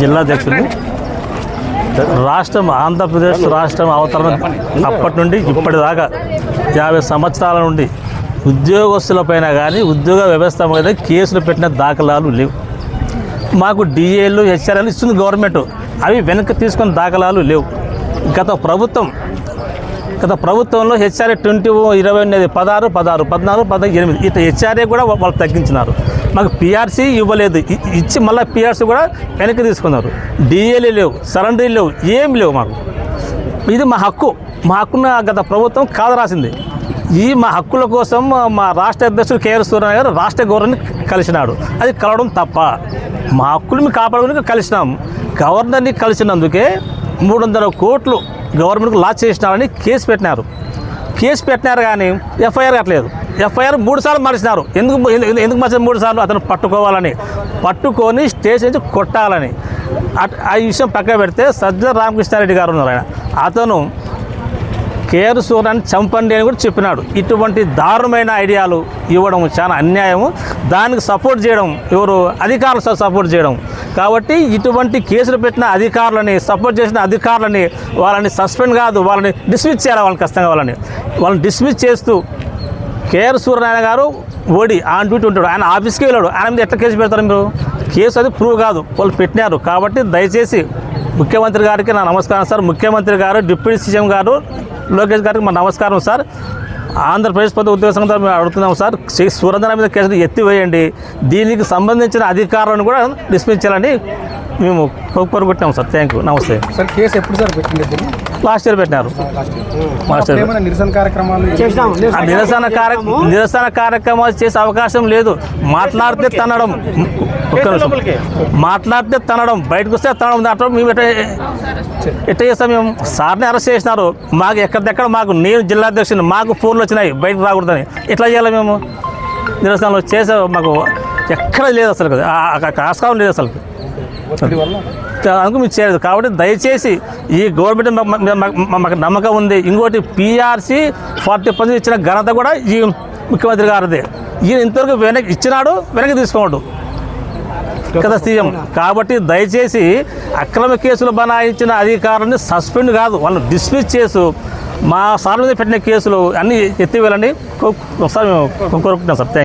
జిల్లా రాష్ట్రం ఆంధ్రప్రదేశ్ రాష్ట్రం అవతరణ అప్పటి నుండి ఇప్పటిదాకా యాభై సంవత్సరాల నుండి ఉద్యోగస్తులపైన కానీ ఉద్యోగ వ్యవస్థ మీద కేసులు పెట్టిన దాఖలాలు లేవు. మాకు డిఏలు హెచ్ఆర్ఎల్ ఇస్తుంది గవర్నమెంట్. అవి వెనక్కి తీసుకున్న దాఖలాలు లేవు. గత ప్రభుత్వం గత ప్రభుత్వంలో హెచ్ఆర్ఏ ట్వంటీ ఇరవై ఎనిమిది పదహారు పదహారు పద్నాలుగు పదహారు ఎనిమిది. ఇట్లా హెచ్ఆర్ఏ కూడా వాళ్ళు తగ్గించినారు. మాకు పిఆర్సీ ఇవ్వలేదు. ఇచ్చి మళ్ళీ పిఆర్సీ కూడా వెనక్కి తీసుకున్నారు. డిఏలు లేవు సరెండరీ లేవు ఏం లేవు మాకు. ఇది మా హక్కు. మా హక్కున గత ప్రభుత్వం కాదు రాసింది. ఈ మా హక్కుల కోసం మా రాష్ట్ర అధ్యక్షుడు కేఆర్ సూర్యనారాయణ గారు రాష్ట్ర గవర్నర్ని కలిసినాడు. అది కలవడం తప్ప. మా హక్కులు మేము కాపాడుకుని కలిసినాం. గవర్నర్ని కలిసినందుకే మూడు వందల కోట్లు గవర్నమెంట్కి లాస్ చేసినారని కేసు పెట్టినారు. కేసు పెట్టినారు కానీ ఎఫ్ఐఆర్ కట్టలేదు. ఎఫ్ఐఆర్ మూడు సార్లు మరిచినారు. ఎందుకు ఎందుకు- ఎందుకు మరిచారు మూడు సార్లు? అతను పట్టుకోవాలని. పట్టుకొని స్టేషన్ నుంచి కొట్టాలని. అట్ ఆ విషయం పక్కన పెడితే సజ్జల రామకృష్ణారెడ్డి గారు ఉన్నారు ఆయన. అతను కేఆర్ సూర్యాన్ని చంపండి అని కూడా చెప్పినాడు. ఇటువంటి దారుణమైన ఐడియాలు ఇవ్వడం చాలా అన్యాయము. దానికి సపోర్ట్ చేయడం ఎవరు? అధికారులు సపోర్ట్ చేయడం. కాబట్టి ఇటువంటి కేసులు పెట్టిన అధికారులని సపోర్ట్ చేసిన అధికారులని వాళ్ళని సస్పెండ్ కాదు వాళ్ళని డిస్మిస్ చేయాలి వాళ్ళని కష్టంగా వాళ్ళని. వాళ్ళని డిస్మిస్ చేస్తూ కేఆర్ సూర్యనారాయణ గారు ఓడి ఆన్ డ్యూటీ ఉంటాడు ఆయన ఆఫీస్కి వెళ్ళాడు. ఆయన మీద ఎట్లా కేసు పెడతారు మీరు? కేసు అది ప్రూవ్ కాదు వాళ్ళు పెట్టినారు. కాబట్టి దయచేసి ముఖ్యమంత్రి గారికి నా నమస్కారం సార్. ముఖ్యమంత్రి గారు డిప్యూటీ సీఎం గారు లోకేష్ గారికి మా నమస్కారం సార్. ఆంధ్రప్రదేశ్ ప్రభుత్వ ఉద్యోగ ద్వారా మేము అడుగుతున్నాం సార్ శ్రీ సురేంద్ర మీద కేసులు ఎత్తివేయండి. దీనికి సంబంధించిన అధికారులను కూడా డిస్మిస్ చేయాలని మేము కోరుకుంటున్నాం సార్. థ్యాంక్ యూ నమస్తే. సార్ కేసు ఎప్పుడు సార్ పెట్టింది లాస్ట్ ఇయర్ పెట్టినారు లాస్ట్ ఇయర్ ఏమైనా నిరసన కార్యక్రమాలు ఆ నిరసన కార్య నిరసన కార్యక్రమాలు చేసే అవకాశం లేదు మాట్లాడితే తనడం. మాట్లాడితే తనడం బయటకు వస్తే తనడం దాంట్లో మేము ఎట్ట ఎట్ట చేస్తాం మేము సార్ని అరెస్ట్ చేసినారు మాకు ఎక్కడిదెక్కడ మాకు నేను జిల్లా అధ్యక్షుని మాకు ఫోన్లు వచ్చినాయి బయటకు రాకూడదని ఎట్లా చేయాలి మేము నిరసనలు చేసే మాకు ఎక్కడ లేదు అసలు కదా. ఆస్కారం లేదు అసలు అందుకు మీరు చేయలేదు కాబట్టి దయచేసి ఈ గవర్నమెంట్ మాకు నమ్మకం ఉంది. ఇంకోటి పీఆర్సీ ఫార్టీ పర్సెంట్ ఇచ్చిన ఘనత కూడా ఈ ముఖ్యమంత్రి గారిదే. ఈయన ఇంతవరకు వెనక్కి ఇచ్చినాడు వెనక్కి తీసుకోండు. కదా సీఎం. కాబట్టి దయచేసి అక్రమ కేసులు బనాయించిన అధికారులని సస్పెండ్ కాదు వాళ్ళని డిస్మిస్ చేసు మా సార్ మీద పెట్టిన కేసులు అన్నీ ఎత్తివేయాలని ఒకసారి మేము కోరుకుంటున్నాం సార్.